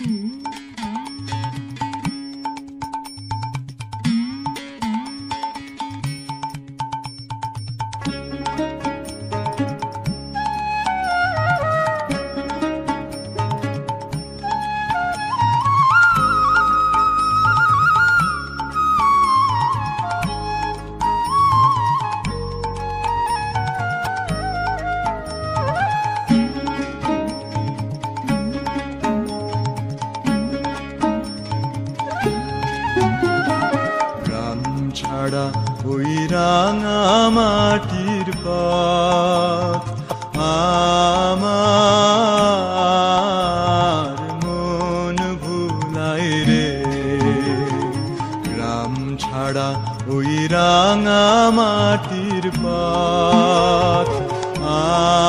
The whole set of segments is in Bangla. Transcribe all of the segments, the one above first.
嗯。ছাড়া ওই রাঙা মাটির পাত। আমার মন ভুলাই রে। গ্রাম ছাড়া ওই রাঙা মাটির পাত। আমার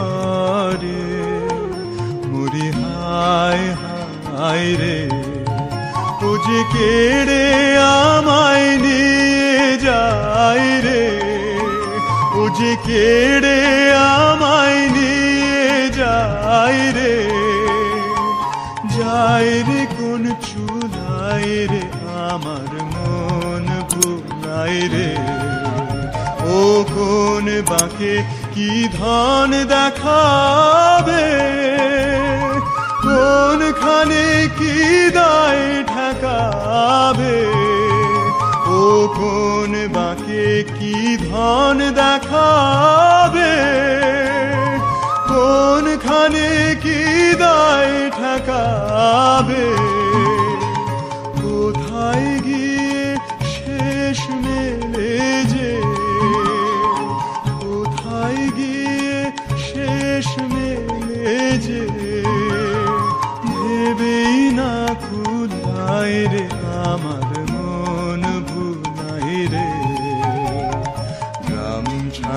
যে কেড়ে আমায় নিয়ে যাই রে, ও যে কেড়ে আমায় নিয়ে যাই রে, যায় রে কোন চুলাই রে, আমার মন ভুলাই রে। ও কোন বাঁকে কি ধন দেখাবে, কোনখানে কি দ কি ধন দেখাবে? কোনখানে কি দায় ঠকাবে? কোথায় গিয়ে শেষ মেলে যে? কোথায় গিয়ে শেষ মেলে যে? ভেবেই না খুদায় রে আমার মা